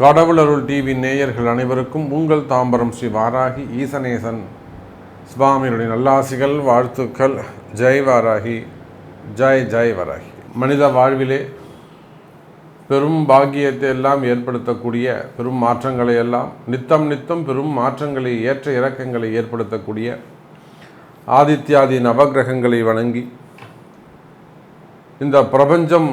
கடவுளருள் TV நேயர்கள் அனைவருக்கும் உங்கள் தாம்பரம் ஸ்ரீ வாராகி ஈசனேசன் சுவாமியுடைய நல்லாசிகள் வாழ்த்துக்கள். ஜெய் வாராகி ஜெய் ஜெய் வாராகி. மனித வாழ்விலே பெரும் பாக்கியத்தை எல்லாம் ஏற்படுத்தக்கூடிய பெரும் மாற்றங்களை எல்லாம் நித்தம் நித்தம் பெரும் மாற்றங்களை ஏற்ற இறக்கங்களை ஏற்படுத்தக்கூடிய ஆதித்யாதி நவகிரகங்களை வணங்கி இந்த பிரபஞ்சம்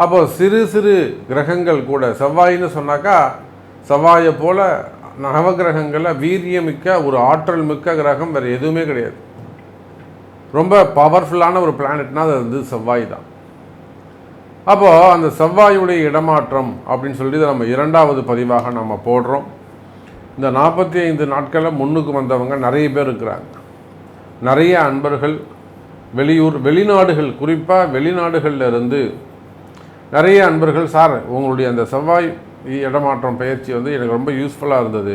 அப்போ சிறு சிறு கிரகங்கள் கூட செவ்வாயின்னு சொன்னாக்கா செவ்வாயை போல நவகிரகங்களில் வீரியமிக்க ஒரு ஆற்றல் மிக்க கிரகம் வேறு எதுவுமே கிடையாது. ரொம்ப பவர்ஃபுல்லான ஒரு பிளானட்னா அது வந்து செவ்வாய் தான். அப்போது அந்த செவ்வாயுடைய இடமாற்றம் அப்படின்னு சொல்லி இதை நம்ம இரண்டாவது பதிவாக நம்ம போடுறோம். இந்த நாற்பத்தி ஐந்து நாட்களில் முன்னுக்கு வந்தவங்க நிறைய பேர் இருக்கிறாங்க. நிறைய அன்பர்கள் வெளியூர் வெளிநாடுகள் குறிப்பாக வெளிநாடுகளில் இருந்து நிறைய அன்பர்கள் சார் உங்களுடைய அந்த செவ்வாய் இடமாற்றம் பயிற்சி வந்து எனக்கு ரொம்ப யூஸ்ஃபுல்லாக இருந்தது.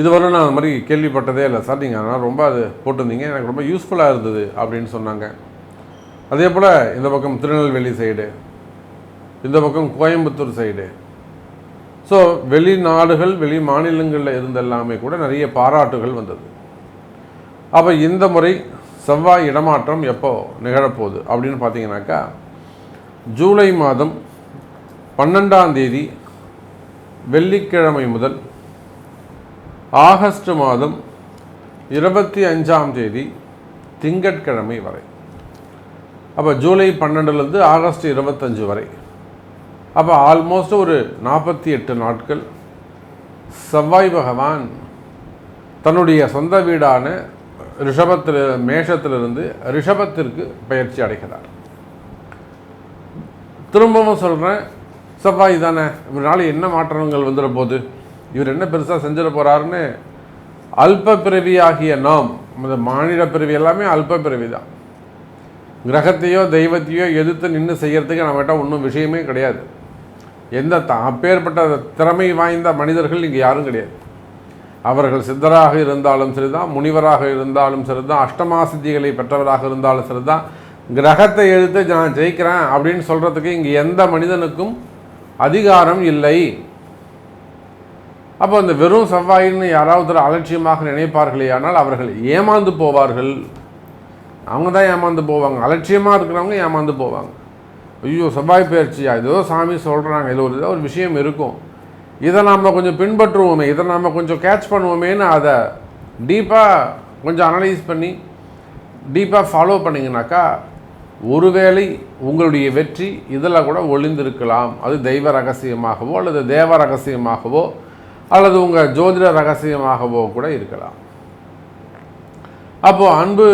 இதுவரை நான் அந்த மாதிரி கேள்விப்பட்டதே இல்லை. சார் நீங்கள் அதனால் ரொம்ப அது போட்டிருந்தீங்க. எனக்கு ரொம்ப யூஸ்ஃபுல்லாக இருந்தது அப்படின்னு சொன்னாங்க. அதே போல் இந்த பக்கம் திருநெல்வேலி சைடு இந்த பக்கம் கோயம்புத்தூர் சைடு ஸோ வெளிநாடுகள் வெளி மாநிலங்களில் இருந்தெல்லாமே கூட நிறைய பாராட்டுகள் வந்தது. அப்போ இந்த முறை செவ்வாய் இடமாற்றம் எப்போ நிகழப்போகுது அப்படின்னு பார்த்தீங்கன்னாக்கா ஜூலை மாதம் பன்னெண்டாம் தேதி வெள்ளிக்கிழமை முதல் ஆகஸ்ட் மாதம் இருபத்தி அஞ்சாம் தேதி திங்கட்கிழமை வரை. அப்போ ஜூலை பன்னெண்டுலேருந்து ஆகஸ்ட் இருபத்தஞ்சு வரை. அப்போ ஆல்மோஸ்ட் ஒரு நாற்பத்தி எட்டு நாட்கள் செவ்வாய் பகவான் தன்னுடைய சொந்த வீடான ரிஷபத்தில் மேஷத்திலிருந்து ரிஷபத்திற்கு பயிற்சி அடைகிறார். திரும்பவும் சொல்கிறேன் சப்பாய் தானே இவரால் என்ன மாற்றங்கள் வந்துட போகுது இவர் என்ன பெருசாக செஞ்சிட போகிறாருன்னு அல்ப பிறவியாகிய நாம் இந்த மாநில பிறவி எல்லாமே அல்ப பிறவி தான் கிரகத்தையோ தெய்வத்தையோ எதிர்த்து நின்று செய்கிறதுக்கு நம்மகிட்ட ஒன்றும் விஷயமே கிடையாது. எந்த த அப்பேற்பட்ட திறமை வாய்ந்த மனிதர்கள் இங்கே யாரும் கிடையாது. அவர்கள் சித்தராக இருந்தாலும் சரிதான் முனிவராக இருந்தாலும் சரிதான் அஷ்டமா சித்திகளை பெற்றவராக இருந்தாலும் சரிதான் கிரகத்தை எழுத்து நான் ஜெயிக்கிறேன் அப்படின்னு சொல்கிறதுக்கு இங்கே எந்த மனிதனுக்கும் அதிகாரம் இல்லை. அப்போ அந்த வெறும் செவ்வாயின்னு யாராவது அலட்சியமாக நினைப்பார்களே ஆனால் அவர்கள் ஏமாந்து போவார்கள். அவங்க தான் ஏமாந்து போவாங்க. அலட்சியமாக இருக்கிறவங்க ஏமாந்து போவாங்க. ஐயோ செவ்வாய் பயிற்சியா ஏதோ சாமி சொல்கிறாங்க இதில் ஒரு ஏதோ ஒரு விஷயம் இருக்கும். இதை நாம் கொஞ்சம் பின்பற்றுவோமே இதை நாம் கொஞ்சம் கேட்ச் பண்ணுவோமேன்னு அதை டீப்பாக கொஞ்சம் அனலைஸ் பண்ணி டீப்பாக ஃபாலோ பண்ணிங்கனாக்கா ஒருவேளை உங்களுடைய வெற்றி இதில் கூட ஒளிந்திருக்கலாம். அது தெய்வ ரகசியமாகவோ அல்லது தேவ ரகசியமாகவோ அல்லது உங்கள் ஜோதிட ரகசியமாகவோ கூட இருக்கலாம். அப்போது அன்பு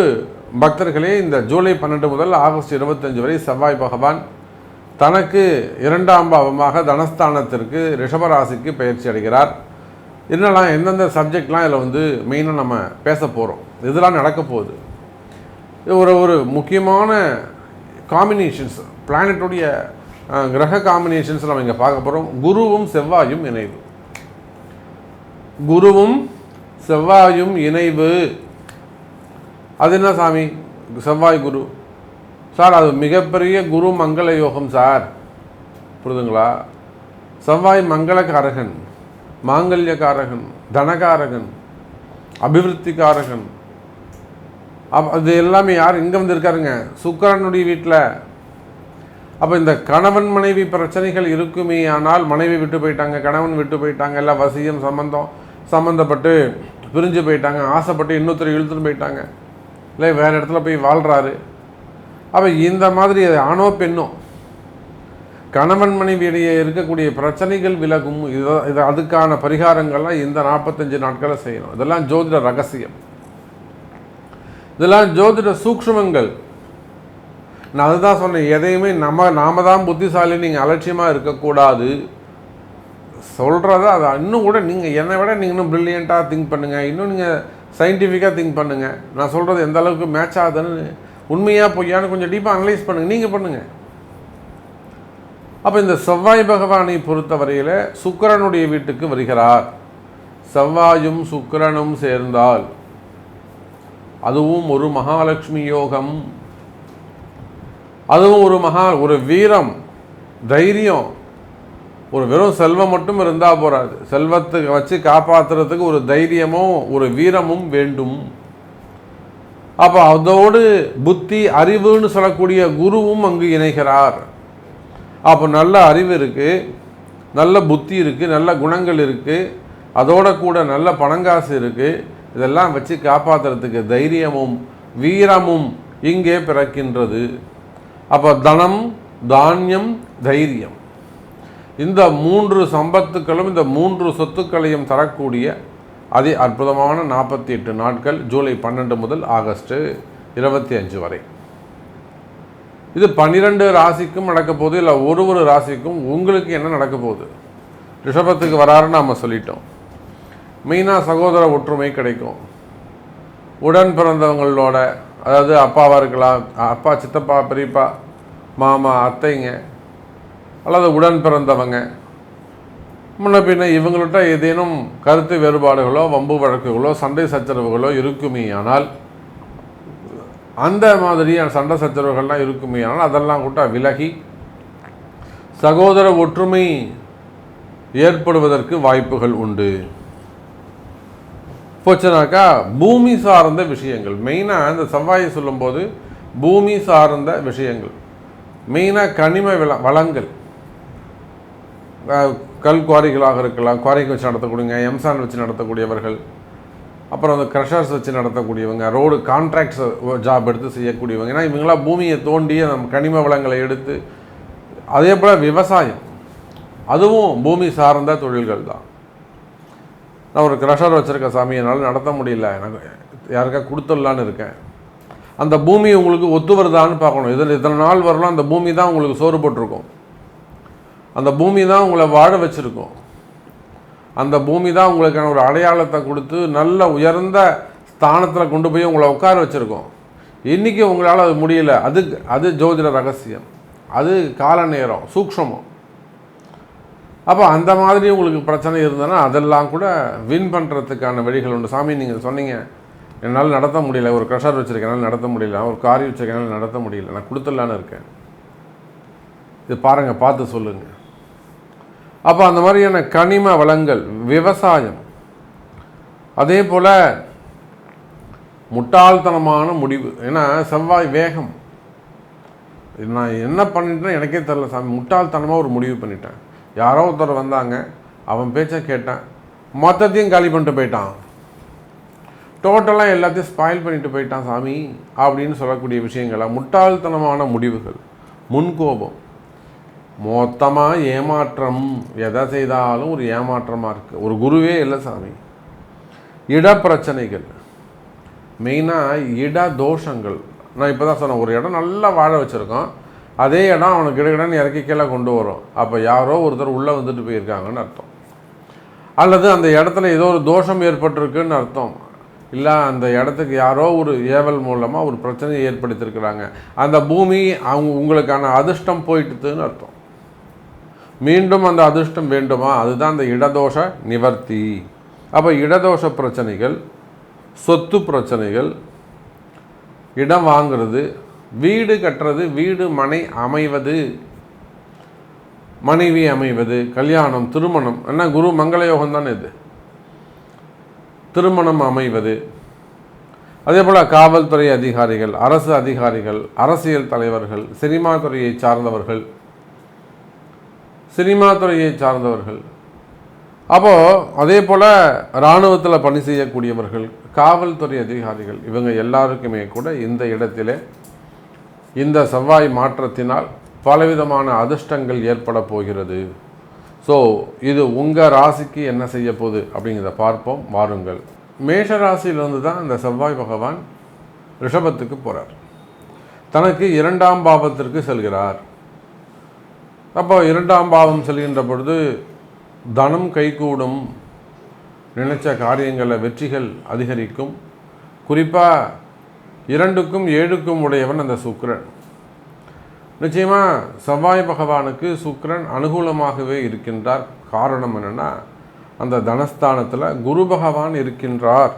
பக்தர்களே இந்த ஜூலை பன்னெண்டு முதல் ஆகஸ்ட் இருபத்தஞ்சு வரை செவ்வாய் பகவான் தனக்கு இரண்டாம் பாவமாக தனஸ்தானத்திற்கு ரிஷபராசிக்கு பயிற்சி அடைகிறார். என்னெல்லாம் எந்தெந்த சப்ஜெக்ட்லாம் இதில் வந்து மெயினாக நம்ம பேச போகிறோம். இதெல்லாம் நடக்க போகுது. ஒரு ஒரு முக்கியமான காம்பினேஷன்ஸ் பிளானட்டுடைய கிரக காம்பினேஷன்ஸ் நம்ம இங்கே பார்க்க போகிறோம் குருவும் செவ்வாயும் இணைவு. குருவும் செவ்வாயும் இணைவு. அது என்ன சாமி? செவ்வாய் குரு. சார் அது மிகப்பெரிய குரு மங்கள யோகம் சார். புரிதுங்களா? செவ்வாய் மங்களக்காரகன் மாங்கல்யக்காரகன் தனகாரகன் அபிவிருத்திக்காரகன் அப் அது எல்லாமே யார் இங்கே வந்து இருக்காருங்க சுக்கரனுடைய வீட்டில் அப்போ இந்த கணவன் மனைவி பிரச்சனைகள் இருக்குமே ஆனால் மனைவி விட்டு போயிட்டாங்க கணவன் விட்டு போயிட்டாங்க எல்லாம் வசியம் சம்பந்தம் சம்மந்தப்பட்டு பிரிஞ்சு போயிட்டாங்க ஆசைப்பட்டு இன்னொருத்தர் இழுத்துட்டு போயிட்டாங்க. இல்லை வேறு இடத்துல போய் வாழ்கிறாரு அப்போ இந்த மாதிரி ஆணோ பெண்ணோ கணவன் மனைவியிடையே இருக்கக்கூடிய பிரச்சனைகள் விலகும். இது இது அதுக்கான பரிகாரங்கள்லாம் இந்த நாற்பத்தஞ்சு நாட்களை செய்யணும். இதெல்லாம் ஜோதிட ரகசியம். இதெல்லாம் ஜோதிட சூக்ஷ்மங்கள். நான் அதுதான் சொன்னேன் எதையுமே நம்ம நாம தான் புத்திசாலி நீங்கள் அலட்சியமாக இருக்கக்கூடாது. சொல்கிறத அதை இன்னும் கூட நீங்கள் என்னை விட நீங்கள் இன்னும் ப்ரில்லியண்ட்டாக திங்க் பண்ணுங்கள் இன்னும் நீங்கள் சயின்டிஃபிக்காக திங்க் பண்ணுங்கள் நான் சொல்கிறது எந்த அளவுக்கு மேட்ச் ஆகுதுன்னு உண்மையாக பொய்யான்னு கொஞ்சம் டீப்பாக அனலைஸ் பண்ணுங்கள் நீங்கள் பண்ணுங்கள் அப்போ இந்த செவ்வாய் பகவானை பொறுத்தவரையில் சுக்கரனுடைய வீட்டுக்கு வருகிறார். செவ்வாயும் சுக்கிரனும் சேர்ந்தால். அதுவும் ஒரு மகாலட்சுமி யோகம். அதுவும் ஒரு மகா ஒரு வீரம் தைரியம். ஒரு வெறும் செல்வம் மட்டும் இருந்தால் போகாது செல்வத்துக்கு வச்சு காப்பாற்றுறதுக்கு ஒரு தைரியமும் ஒரு வீரமும் வேண்டும். அப்போ அதோடு புத்தி அறிவுன்னு சொல்லக்கூடிய குருவும் அங்கு இணைகிறார். அப்போ நல்ல அறிவு இருக்குது நல்ல புத்தி இருக்குது நல்ல குணங்கள் இருக்குது அதோட கூட நல்ல பணங்காசு இருக்குது இதெல்லாம் வச்சு காப்பாற்றுறதுக்கு தைரியமும் வீரமும் இங்கே பிறக்கின்றது. அப்போ தனம் தானியம் தைரியம். இந்த மூன்று சம்பத்துக்களும் இந்த மூன்று சொத்துக்களையும் தரக்கூடிய அதி அற்புதமான நாற்பத்தி எட்டு நாட்கள் ஜூலை பன்னெண்டு முதல் ஆகஸ்ட் இருபத்தி அஞ்சு வரை. இது பன்னிரெண்டு ராசிக்கும் நடக்க போகுது இல்லை ஒரு ஒரு ராசிக்கும் உங்களுக்கு என்ன நடக்க போகுது? ரிஷபத்துக்கு வராருன்னு நாம் சொல்லிட்டோம். மெயினாக சகோதர ஒற்றுமை கிடைக்கும். உடன் பிறந்தவங்களோட அதாவது அப்பாவாக இருக்கலாம் அப்பா சித்தப்பா பெரியப்பா மாமா அத்தைங்க அல்லது உடன் பிறந்தவங்க முன்ன பின்ன இவங்கள்ட்ட ஏதேனும் கருத்து வேறுபாடுகளோ வம்பு வழக்குகளோ சண்டை சச்சரவுகளோ இருக்குமே ஆனால் அந்த மாதிரியான சண்டை சச்சரவுகள்லாம் இருக்குமே ஆனால் அதெல்லாம் கூட விலகி சகோதர ஒற்றுமை ஏற்படுவதற்கு வாய்ப்புகள் உண்டு. போச்சுனாக்கா பூமி சார்ந்த விஷயங்கள். மெயினாக இந்த செவ்வாயை சொல்லும்போது பூமி சார்ந்த விஷயங்கள். மெயினாக கனிம வில வளங்கள். கல் குவாரிகளாக இருக்கலாம். குவாரிக்கு வச்சு நடத்தக்கூடியவங்க எம்சான் வச்சு நடத்தக்கூடியவர்கள். அப்புறம் அந்த க்ரஷர்ஸ் வச்சு நடத்தக்கூடியவங்க ரோடு கான்ட்ராக்ட்ஸ் ஜாப் எடுத்து செய்யக்கூடியவங்க. ஏன்னா இவங்களாம் பூமியை தோண்டி நம்ம கனிம வளங்களை எடுத்து அதே போல் விவசாயம். அதுவும் பூமி சார்ந்த தொழில்கள் தான் நான் ஒரு க்ரஷர் வச்சுருக்கேன் சாமி. என்னால் நடத்த முடியல. எனக்கு யாருக்கா கொடுத்துடலான்னு இருக்கேன். அந்த பூமி உங்களுக்கு ஒத்து வருதான்னு பார்க்கணும். இதில் இத்தனை நாள் வரலாம் அந்த பூமி தான் உங்களுக்கு சோறு போட்டிருக்கும். அந்த பூமி தான் உங்களை வாழ வச்சுருக்கும். அந்த பூமி தான் உங்களுக்கான ஒரு அடையாளத்தை கொடுத்து நல்ல உயர்ந்த ஸ்தானத்தில் கொண்டு போய் உங்களை உட்கார வச்சுருக்கோம். இன்றைக்கி உங்களால் அது முடியல. அது அது ஜோதிட ரகசியம். அது கால நேரம் சூக்ஷமம். அப்போ அந்த மாதிரி உங்களுக்கு பிரச்சனை இருந்ததுன்னா அதெல்லாம் கூட வின் பண்ணுறதுக்கான வழிகள் உண்டு. சாமி நீங்கள் சொன்னீங்க. என்னால் நடத்த முடியல. ஒரு க்ரெஷர் வச்சுருக்கேன் நடத்த முடியல. ஒரு காரி வச்சுருக்கனால நடத்த முடியல. நான் கொடுத்துடலான்னு இருக்கேன். இது பாருங்கள் பார்த்து சொல்லுங்கள் அப்போ அந்த மாதிரியான கனிம வளங்கள் விவசாயம். அதே போல் முட்டாள்தனமான முடிவு. ஏன்னா செவ்வாய் வேகம். நான் என்ன பண்ணிட்டேன்னு எனக்கே தெரில சாமி. முட்டாள்தனமாக ஒரு முடிவு பண்ணிட்டேன். யாரோ ஒருத்தர் வந்தாங்க அவன் பேச்சை கேட்டேன். மொத்தத்தையும் காலி பண்ணிட்டு போயிட்டான். டோட்டலாக எல்லாத்தையும் ஸ்பாயில் பண்ணிட்டு போயிட்டான் சாமி அப்படின்னு சொல்லக்கூடிய விஷயங்களை முட்டாள்தனமான முடிவுகள் முன்கோபம். மொத்தமாக ஏமாற்றம். எதை செய்தாலும் ஒரு ஏமாற்றமாக இருக்குது ஒரு குருவே இல்லை சாமி. இடப்பிரச்சனைகள். மெயினாக இட தோஷங்கள். நான் இப்போ தான் சொன்னேன் ஒரு இடம் நல்லா வாழ வச்சுருக்கோம். அதே இடம் அவனுக்கு கிடைக்கணும்னு இறக்கி கீழே கொண்டு வரும். அப்போ யாரோ ஒருத்தர் உள்ளே வந்துட்டு போயிருக்காங்கன்னு அர்த்தம். அல்லது அந்த இடத்துல ஏதோ ஒரு தோஷம் ஏற்பட்டிருக்குன்னு அர்த்தம். இல்லை அந்த இடத்துக்கு யாரோ ஒரு ஏவல் மூலமாக ஒரு பிரச்சனையை ஏற்படுத்தியிருக்கிறாங்க. அந்த பூமி அவங்க உங்களுக்கான அதிர்ஷ்டம் போயிட்டுதுன்னு அர்த்தம். மீண்டும் அந்த அதிர்ஷ்டம் வேண்டுமா? அதுதான் அந்த இடதோஷ நிவர்த்தி. அப்போ இடதோஷ பிரச்சனைகள் சொத்து பிரச்சனைகள் இடம் வாங்குறது வீடு கட்டுறது வீடு மனை அமைவது மனைவி அமைவது கல்யாணம் திருமணம் என்ன குரு மங்களயோகம் தானே இது? திருமணம் அமைவது. அதே போல் காவல்துறை அதிகாரிகள் அரசு அதிகாரிகள் அரசியல் தலைவர்கள் சினிமா துறையை சார்ந்தவர்கள் சினிமா துறையை சார்ந்தவர்கள். அப்போது அதே போல் இராணுவத்தில் பணி செய்யக்கூடியவர்கள் காவல்துறை அதிகாரிகள் இவங்க எல்லாருக்குமே கூட இந்த இடத்திலே இந்த செவ்வாய் மாற்றத்தினால் பலவிதமான அதிர்ஷ்டங்கள் ஏற்பட போகிறது. ஸோ இது உங்கள் ராசிக்கு என்ன செய்ய போகுது அப்படிங்கிறத பார்ப்போம் வாருங்கள். மேஷ ராசியிலிருந்து தான் இந்த செவ்வாய் பகவான் ரிஷபத்துக்கு போகிறார் தனக்கு இரண்டாம் பாவத்திற்கு செல்கிறார். அப்போ இரண்டாம் பாவம் செல்கின்ற பொழுது தனம் கைகூடும். நினைச்ச காரியங்களில் வெற்றிகள் அதிகரிக்கும். குறிப்பாக இரண்டுக்கும் ஏழுக்கும் உடையவன் அந்த சுக்கரன் நிச்சயமாக செவ்வாய் பகவானுக்கு சுக்கிரன் அனுகூலமாகவே இருக்கின்றார். காரணம் என்னென்னா அந்த தனஸ்தானத்தில் குரு பகவான் இருக்கின்றார்.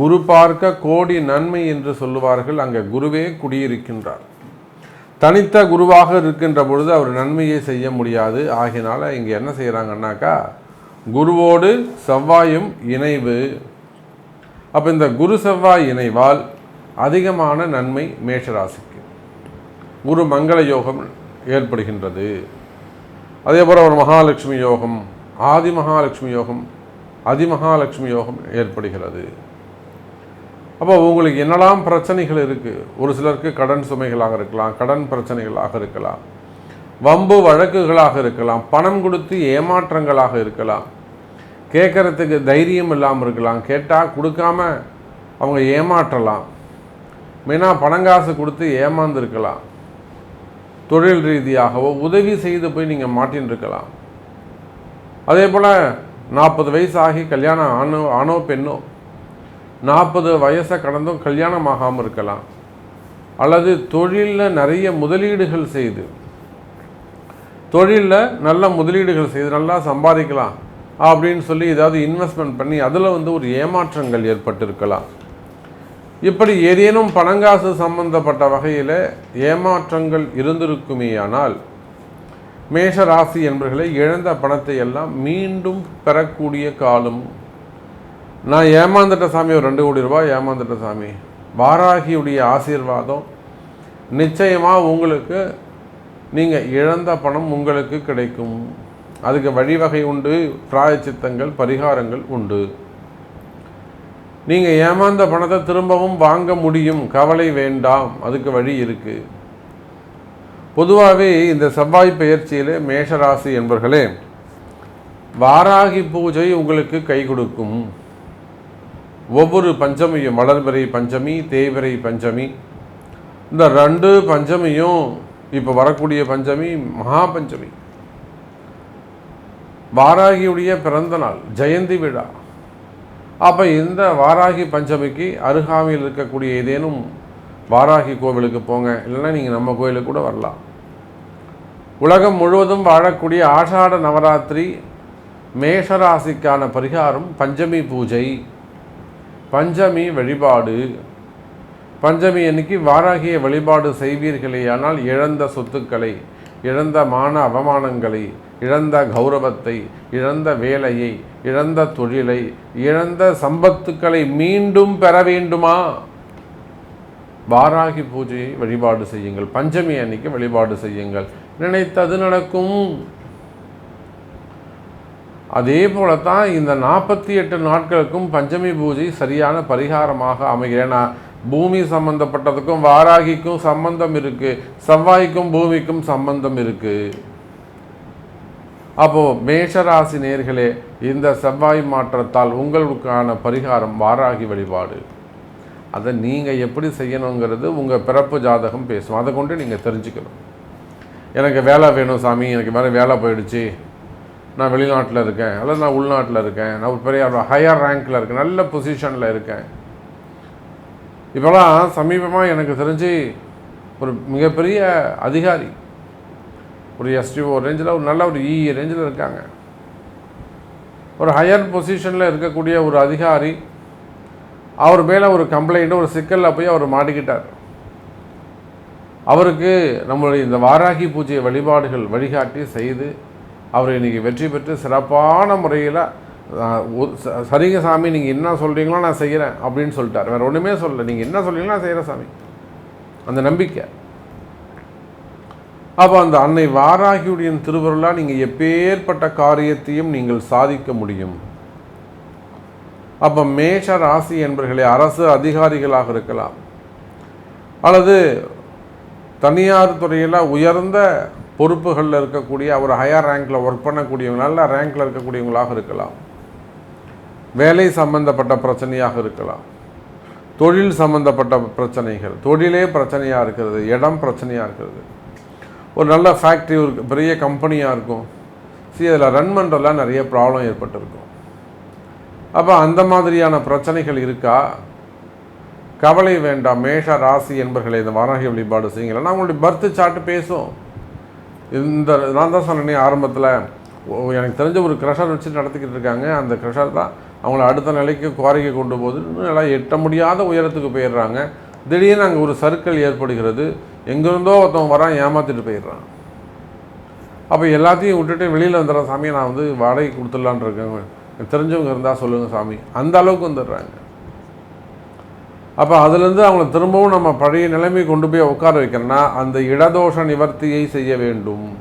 குரு பார்க்க கோடி நன்மை என்று சொல்லுவார்கள். அங்கே குருவே குடியிருக்கின்றார். தனித்த குருவாக இருக்கின்ற பொழுது அவர் நன்மையை செய்ய முடியாது. ஆகினால இங்கே என்ன செய்கிறாங்கன்னாக்கா குருவோடு செவ்வாயும் இணைவு. அப்போ இந்த குரு செவ்வாய் இணைவால் அதிகமான நன்மை மேஷராசிக்கு. குரு மங்கள யோகம் ஏற்படுகின்றது. அதே போல் ஒரு மகாலட்சுமி யோகம் ஆதி மகாலட்சுமி யோகம் அதிமகாலட்சுமி யோகம் ஏற்படுகிறது. அப்போ உங்களுக்கு என்னெல்லாம் பிரச்சனைகள் இருக்குது ஒரு சிலருக்கு கடன் சுமைகளாக இருக்கலாம் கடன் பிரச்சனைகளாக இருக்கலாம் வம்பு வழக்குகளாக இருக்கலாம் பணம் கொடுத்து ஏமாற்றங்களாக இருக்கலாம் கேட்குறதுக்கு தைரியம் இல்லாமல் இருக்கலாம் கேட்டால் கொடுக்காம அவங்க ஏமாற்றலாம். மெயினாக பணங்காசு கொடுத்து ஏமாந்துருக்கலாம். தொழில் ரீதியாகவோ உதவி செய்து போய் நீங்கள் மாட்டின்ருக்கலாம் அதே போல் நாற்பது வயசு ஆகி கல்யாணம் ஆணோ ஆணோ பெண்ணோ நாற்பது வயசை கடந்தும் கல்யாணம் ஆகாமல் இருக்கலாம். அல்லது தொழிலில் நிறைய முதலீடுகள் செய்து தொழிலில் நல்ல முதலீடுகள் செய்து நல்லா சம்பாதிக்கலாம் அப்படின்னு சொல்லி ஏதாவது இன்வெஸ்ட்மெண்ட் பண்ணி அதில் வந்து ஒரு ஏமாற்றங்கள் ஏற்பட்டிருக்கலாம். இப்படி ஏதேனும் பணங்காசு சம்பந்தப்பட்ட வகையில் ஏமாற்றங்கள் இருந்திருக்குமேயானால் மேஷ ராசி என்பர்களை இழந்த பணத்தை எல்லாம் மீண்டும் பெறக்கூடிய காலம். நான் ஏமாந்துட்ட சாமி ஒரு ரெண்டு கோடி ரூபாய் ஏமாந்துட்ட சாமி. வாராகியுடைய ஆசீர்வாதம் நிச்சயமாக உங்களுக்கு நீங்கள் இழந்த பணம் உங்களுக்கு கிடைக்கும். அதுக்கு வழிவகை உண்டு பிராயச்சித்தங்கள் பரிகாரங்கள் உண்டு. நீங்கள் ஏமாந்த பணத்தை திரும்பவும் வாங்க முடியும். கவலை வேண்டாம். அதுக்கு வழி இருக்குது பொதுவாகவே இந்த செவ்வாய் பெயர்ச்சியில் மேஷராசி என்பர்களே வாராகி பூஜை உங்களுக்கு கை கொடுக்கும். ஒவ்வொரு பஞ்சமியும் வளர்பிறை பஞ்சமி தேய்பிறை பஞ்சமி. இந்த ரெண்டு பஞ்சமியும் இப்போ வரக்கூடிய பஞ்சமி மகா பஞ்சமி. வாராகியுடைய பிறந்த நாள் ஜெயந்தி விழா. அப்போ இந்த வாராகி பஞ்சமிக்கு அருகாமையில் இருக்கக்கூடிய ஏதேனும் வாராகி கோவிலுக்கு போங்க. இல்லைன்னா நீங்கள் நம்ம கோயிலுக்கு கூட வரலாம். உலகம் முழுவதும் வாழக்கூடிய ஆஷாட நவராத்திரி மேஷராசிக்கான பரிகாரம் பஞ்சமி பூஜை. பஞ்சமி வழிபாடு. பஞ்சமி அன்னைக்கு வாராகிய வழிபாடு செய்வீர்களேயானால் இழந்த சொத்துக்களை இழந்த மான அவமானங்களை இழந்த கௌரவத்தை இழந்த வேலையை இழந்த தொழிலை இழந்த சம்பத்துக்களை மீண்டும் பெற வேண்டுமா? வாராகி பூஜையை வழிபாடு செய்யுங்கள். பஞ்சமி அன்னைக்கு வழிபாடு செய்யுங்கள். நினைத்தது நடக்கும். அதே போலத்தான் இந்த நாற்பத்தி எட்டு நாட்களுக்கும் பஞ்சமி பூஜை சரியான பரிகாரமாக அமைகிறேன். பூமி சம்பந்தப்பட்டதுக்கும் வாராகிக்கும் சம்பந்தம் இருக்கு. செவ்வாய்க்கும் பூமிக்கும் சம்பந்தம் இருக்கு. அப்போது மேஷராசி நேர்களே இந்த செவ்வாய் மாற்றத்தால் உங்களுக்கான பரிகாரம் வாராகி வழிபாடு. அதை நீங்கள் எப்படி செய்யணுங்கிறது உங்கள் பிறப்பு ஜாதகம் பேசும். அதை கொண்டு நீங்கள் தெரிஞ்சுக்கணும். எனக்கு வேலை வேணும் சாமி எனக்கு வேறு வேலை போயிடுச்சு. நான் வெளிநாட்டில் இருக்கேன் அல்லது நான் உள்நாட்டில் இருக்கேன். நான் ஒரு பெரிய ஹையர் ரேங்க்கில் இருக்கேன் நல்ல பொசிஷனில் இருக்கேன். இப்போலாம் சமீபமாக எனக்கு தெரிஞ்சு ஒரு மிகப்பெரிய அதிகாரி ஒரு எஸ்டிஓ ரேஞ்சில் ஒரு நல்ல ஒரு இ ரேஞ்சில் இருக்காங்க. ஒரு ஹையர் பொசிஷனில் இருக்கக்கூடிய ஒரு அதிகாரி அவர் மேலே ஒரு கம்ப்ளைண்ட்டு ஒரு சிக்கலில் போய் அவர் மாட்டிக்கிட்டார். அவருக்கு நம்மளுடைய இந்த வாராகி பூஜை வழிபாடுகள் வழிகாட்டி செய்து அவர் இன்றைக்கி வெற்றி பெற்று சிறப்பான முறையில் சரிங்க சாமி நீங்கள் என்ன சொல்கிறீங்களோ நான் செய்கிறேன் அப்படின்னு சொல்லிட்டார். வேறு ஒன்றுமே சொல்லலை. நீங்கள் என்ன சொல்கிறீங்களோ நான் செய்கிறேன் சாமி. அந்த நம்பிக்கை. அப்போ அந்த அன்னை வாராகியுடைய திருவருளால் நீங்கள் எப்பேற்பட்ட காரியத்தையும் நீங்கள் சாதிக்க முடியும். அப்போ மேஷ ராசி என்பர்களே அரசு அதிகாரிகளாக இருக்கலாம். அல்லது தனியார் துறையில் உயர்ந்த பொறுப்புகளில் இருக்கக்கூடிய ஒரு ஹையர் ரேங்கில் ஒர்க் பண்ணக்கூடியவங்க நல்ல ரேங்க்கில் இருக்கக்கூடியவங்களாக இருக்கலாம். வேலை சம்பந்தப்பட்ட பிரச்சனையாக இருக்கலாம். தொழில் சம்பந்தப்பட்ட பிரச்சனைகள் தொழிலே பிரச்சனையாக இருக்கிறது இடம் பிரச்சனையாக இருக்கிறது. ஒரு நல்ல ஃபேக்ட்ரி ஒரு பெரிய கம்பெனியாக இருக்கும். சரி அதில் ரன் பண்ணுறதுலாம் நிறைய ப்ராப்ளம் ஏற்பட்டிருக்கும். அப்போ அந்த மாதிரியான பிரச்சனைகள் இருக்கா? கவலை வேண்டாம். மேஷ ராசி என்பர்களை இந்த வாராகி வழிபாடு செய்யுங்களா. நான் உங்களுடைய பர்த்து சாட்டு பேசும் இந்த நான் தான் சொன்னேனே ஆரம்பத்தில் எனக்கு தெரிஞ்ச ஒரு க்ரஷர் வச்சு நடத்திக்கிட்டு இருக்காங்க. அந்த க்ரஷர் தான் அவங்கள அடுத்த நிலைக்கு குறைக்க கொண்டு போகுது நல்லா எட்ட முடியாத உயரத்துக்கு போயிடுறாங்க. திடீர்னு அங்கே ஒரு சர்க்கிள் ஏற்படுகிறது. எங்கேருந்தோ ஒருத்தன் வரான் ஏமாற்றிட்டு போயிடுறான். அப்போ எல்லாத்தையும் விட்டுட்டு வெளியில் வந்துடுறேன் சாமி நான் வந்து வாடகை கொடுத்துடலான் இருக்கேன். எனக்கு தெரிஞ்சவங்க இருந்தால் சொல்லுங்கள் சாமி. அந்த அளவுக்கு வந்துடுறாங்க. அப்போ அதுலேருந்து அவங்கள திரும்பவும் நம்ம பழைய நிலைமை கொண்டு போய் உட்கார வைக்கிறோன்னா அந்த இடதோஷ நிவர்த்தியை செய்ய வேண்டும்.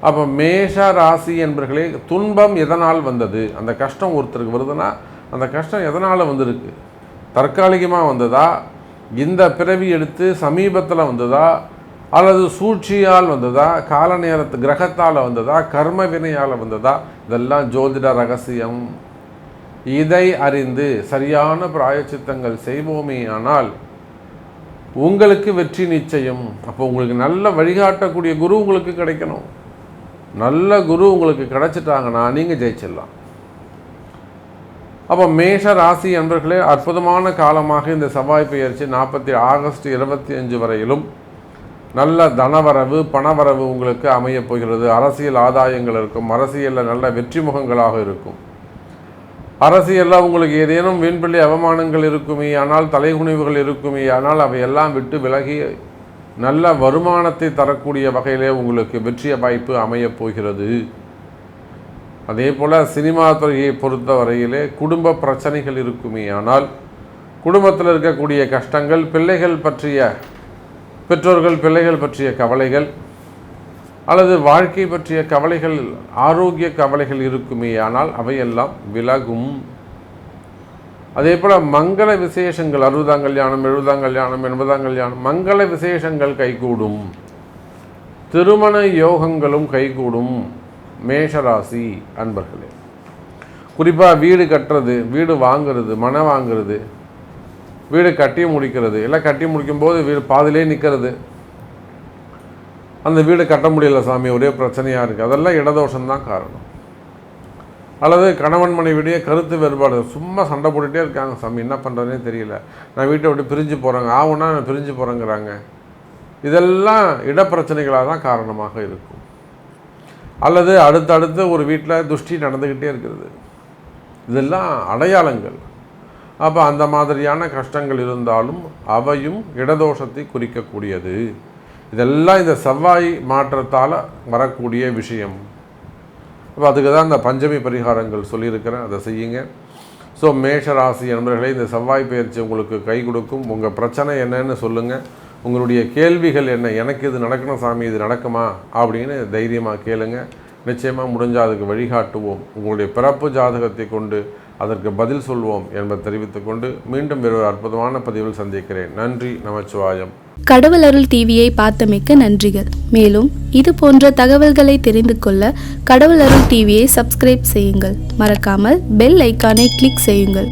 அப்போ மேஷ ராசி என்பர்களே துன்பம் எதனால் வந்தது? அந்த கஷ்டம் ஒருத்தருக்கு வருதுன்னா அந்த கஷ்டம் எதனால் வந்திருக்கு? தற்காலிகமாக வந்ததா? இந்த பிறவி எடுத்து சமீபத்தில் வந்ததா? அல்லது சூழ்ச்சியால் வந்ததா? கால நேரத்து கிரகத்தால் வந்ததா? கர்ம வினையால் வந்ததா? இதெல்லாம் ஜோதிட ரகசியம். இதை அறிந்து சரியான பிராயச்சித்தங்கள் செய்வோமே ஆனால் உங்களுக்கு வெற்றி நிச்சயம். அப்போ உங்களுக்கு நல்ல வழிகாட்டக்கூடிய குரு உங்களுக்கு கிடைக்கணும். நல்ல குரு உங்களுக்கு கிடைச்சிட்டாங்கன்னா நீங்கள் ஜெயிச்சிடலாம். அப்போ மேஷ ராசி என்பர்களே அற்புதமான காலமாக இந்த செவ்வாய் பெயர்ச்சி நாற்பத்தி ஆகஸ்ட் இருபத்தி அஞ்சு வரையிலும் நல்ல தனவரவு பணவரவு உங்களுக்கு அமையப் போகிறது. அரசியல் ஆதாயங்கள் இருக்கும். அரசியலில் நல்ல வெற்றி முகங்களாக இருக்கும். அரசியலில் உங்களுக்கு ஏதேனும் வீண்பிள்ளை அவமானங்கள் இருக்குமே ஆனால் தலைகுனிவுகள் இருக்குமே ஆனால் அவை எல்லாம் விட்டு விலகி நல்ல வருமானத்தை தரக்கூடிய வகையிலே உங்களுக்கு வெற்றிய வாய்ப்பு அமையப் போகிறது. அதே போல் சினிமா துறையை பொறுத்த வரையிலே குடும்ப பிரச்சனைகள் இருக்குமே ஆனால் குடும்பத்தில் இருக்கக்கூடிய கஷ்டங்கள் பிள்ளைகள் பற்றிய பெற்றோர்கள் பிள்ளைகள் பற்றிய கவலைகள் அல்லது வாழ்க்கை பற்றிய கவலைகள் ஆரோக்கிய கவலைகள் இருக்குமே ஆனால் அவையெல்லாம் விலகும். அதே போல் மங்கள விசேஷங்கள் அறுபதாம் கல்யாணம் எழுபதாம் கல்யாணம் எண்பதாம் கல்யாணம் மங்கள விசேஷங்கள் கைகூடும். திருமண யோகங்களும் கைகூடும். மேஷராசி அன்பர்களே குறிப்பாக வீடு கட்டுறது வீடு வாங்குறது மனை வாங்குறது வீடு கட்டி முடிக்கிறது எல்லாம் கட்டி முடிக்கும்போது வீடு பாதிலே நிற்கிறது அந்த வீடு கட்ட முடியல சாமி ஒரே பிரச்சனையாக இருக்குது அதெல்லாம் இடதோஷம்தான் காரணம். அல்லது கணவன் மனைவிடைய கருத்து வேறுபாடு சும்மா சண்டை போட்டுகிட்டே இருக்காங்க சாமி என்ன பண்ணுறதுனே தெரியல. நான் வீட்டை விட்டு பிரிஞ்சு போகிறேங்க ஆகுனா நான் பிரிஞ்சு போகிறேங்கிறாங்க இதெல்லாம் இடப்பிரச்சனைகளாக தான் காரணமாக இருக்கும். அல்லது அடுத்தடுத்து ஒரு வீட்டில் துஷ்டி நடந்துக்கிட்டே இருக்கிறது. இதெல்லாம் அடையாளங்கள். அப்போ அந்த மாதிரியான கஷ்டங்கள் இருந்தாலும் அவையும் இடதோஷத்தை குறிக்கக்கூடியது. இதெல்லாம் இந்த செவ்வாய் மாற்றத்தால் வரக்கூடிய விஷயம். அப்போ அதுக்கு தான் இந்த பஞ்சமி பரிகாரங்கள் சொல்லியிருக்கிறேன். அதை செய்யுங்க. ஸோ மேஷ ராசி நண்பர்களே இந்த செவ்வாய் பயிற்சி உங்களுக்கு கை கொடுக்கும். உங்கள் பிரச்சனை என்னன்னு சொல்லுங்கள் உங்களுடைய கேள்விகள் என்ன? எனக்கு இது நடக்கணும் சாமி இது நடக்குமா? அப்படின்னு தைரியமாக கேளுங்க. நிச்சயமாக முடிஞ்சால் அதுக்கு வழிகாட்டுவோம். உங்களுடைய பிறப்பு ஜாதகத்தை கொண்டு அதற்கு பதில் சொல்வோம் என்பதை தெரிவித்துக்கொண்டு மீண்டும் வேறொரு ஒரு அற்புதமான பதிவில் சந்திக்கிறேன். நன்றி நமச்சிவாயம். கடவுள் அருள் டிவியை பார்த்தமைக்க நன்றிகள். மேலும் இது போன்ற தகவல்களை தெரிந்து கொள்ள கடவுள் அருள் டிவியை சப்ஸ்கிரைப் செய்யுங்கள். மறக்காமல் பெல் ஐக்கானை கிளிக் செய்யுங்கள்.